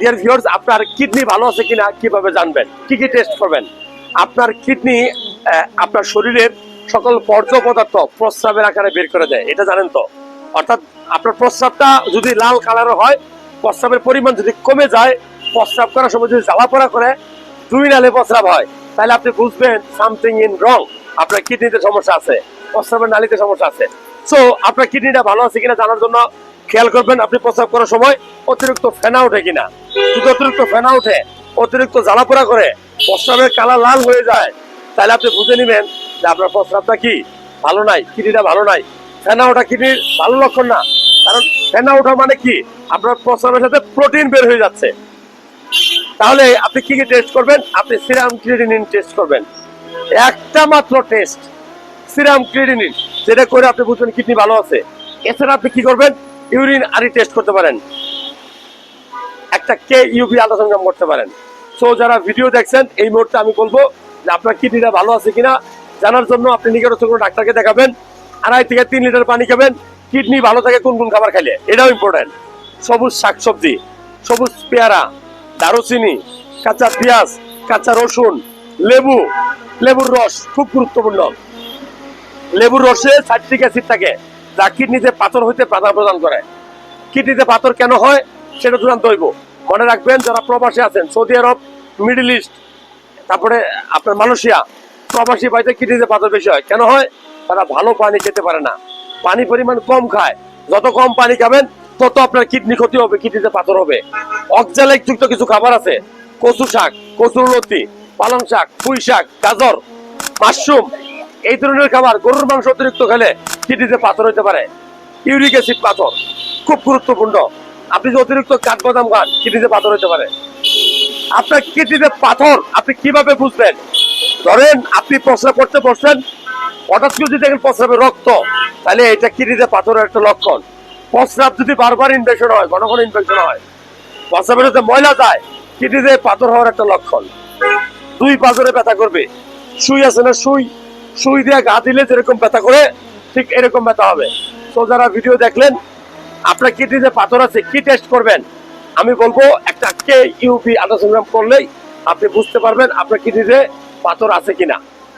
Dear viewers আপনার kidney ভালো আছে কিনা কীভাবে জানবেন? কি কি টেস্ট করবেন? আপনার কিডনি আপনার শরীরের সকল বর্জ্য পদার্থ প্রস্রাবের আকারে বের করে দেয়, এটা জানেন তো? অর্থাৎ আপনার প্রস্রাবটা যদি লাল কালারের হয়, প্রস্রাবের পরিমাণ যদি কমে যায়, প্রস্রাব করার সময় যদি জ্বালা পোড়া করে, দুই নালে প্রস্রাব হয়। তাহলে আপনি বুঝবেন সামথিং ইন রং আপনার কিডনিতে সমস্যা আছে, প্রস্রাবের নালিতে সমস্যা আছে। সো আপনার কিডনিটা ভালো আছে কিনা জানার জন্য খেয়াল করবেন, আপনি প্রস্রাব করার সময় অতিরিক্ত ফেনা ওঠে কিনা। যদি অতিরিক্ত ফেনা ওঠে, অতিরিক্ত জ্বালা পোড়া করে, প্রস্রাবের কালার লাল হয়ে যায়, তাহলে আপনি বুঝে নেবেন যে আপনার প্রস্রাবটা কি? ভালো নাই কিডনিটা ভালো নাই। ফেনা ওঠা কিডনির ভালো লক্ষণ না। কারণ ফেনা ওঠা মানে কি? আপনার প্রস্রাবের সাথে প্রোটিন বের হয়ে যাচ্ছে। তাহলে আপনি কি কি টেস্ট করবেন? আপনি সিরাম ক্রিয়েটিনিন টেস্ট করবেন। একটা মাত্র টেস্ট সিরাম ক্রিয়েটিনিন যেটা করে আপনি বুঝবেন কিডনি ভালো আছে। এছাড়া আপনি কি করবেন? ইউরিন আরি টেস্ট করতে পারেন। একটা কে ইউবি আল্ট্রাসাউন্ড করতে পারেন। সো যারা ভিডিও দেখছেন, এই মুহূর্তে আমি বলব যে আপনার কিডনিটা ভালো আছে কিনা, জানার জন্য আপনি নিকটস্থ কোনো ডাক্তারকে দেখাবেন। আড়াই থেকে তিন লিটার পানি খাবেন। কিডনি ভালো থাকে কোন কোন খাবার খাইলে, এটাও ইম্পর্টেন্ট সবুজ শাকসবজি, সবুজ পেয়ারা, দারুচিনি, কাঁচা পেঁয়াজ, কাঁচা রসুন, লেবু, লেবুর রস খুব গুরুত্বপূর্ণ। লেবুর রসে সাইট্রিক অ্যাসিড থাকে। যা কিডনিতে পাথর হইতে বাধা প্রদান করে। কিডনিতে পাথর কেন হয়, সেটা চূড়ান্ত হইব। মনে রাখবেন, যারা প্রবাসী আছেন, সৌদি আরব, মিডল ইস্ট, তারপরে আপনার মালয়েশিয়া, প্রবাসী বাড়িতে কিডনিতে পাথর বেশি হয়। কেন হয়? তারা ভালো পানি খেতে পারে না। পানি পরিমাণ কম খায়। যত কম পানি খাবেন, তত আপনার কিডনি ক্ষতি হবে, কিডনিতে পাথর হবে। অক্সালেক যুক্ত কিছু খাবার আছে। কচু শাক কচুর লতি পালং শাক পুঁই শাক গাজর, মাশরুম এই ধরনের খাবার গরুর মাংস অতিরিক্ত খেলে কিডনিতে পাথর হতে পারে। ইউরিক অ্যাসিড পাথর খুব গুরুত্বপূর্ণ। আপনি যদি অতিরিক্ত কাঠবাদাম খান কিডনিতে পাথর হতে পারে। আপনার কিডনিতে পাথর আপনি কীভাবে বুঝবেন? ধরেন আপনি প্রস্রাব করতে বসছেন, হঠাৎ করে যদি দেখেন প্রস্রাবে রক্ত, তাহলে এটা কিডনিতে পাথরের একটা লক্ষণ। প্রস্রাব যদি বারবার ইনফেকশন হয়, ঘন ঘন ইনফেকশন হয়, প্রস্রাবের যদি ময়লা যায় কিডনিতে পাথর হওয়ার একটা লক্ষণ। দুই পাথরে ব্যথা করবে। শুই আছে না সুই? সুই দিয়ে গা দিলে যেরকম ব্যথা করে, ঠিক এরকম ব্যথা হবে। তো যারা ভিডিও দেখলেন, আপনার কিডনিতে পাথর আছে, কি টেস্ট করবেন? আমি বলব, একটা কে ইউপি আল্ট্রাসাউন্ড করলেই আপনি বুঝতে পারবেন আপনার কিডনিতে পাথর আছে কিনা।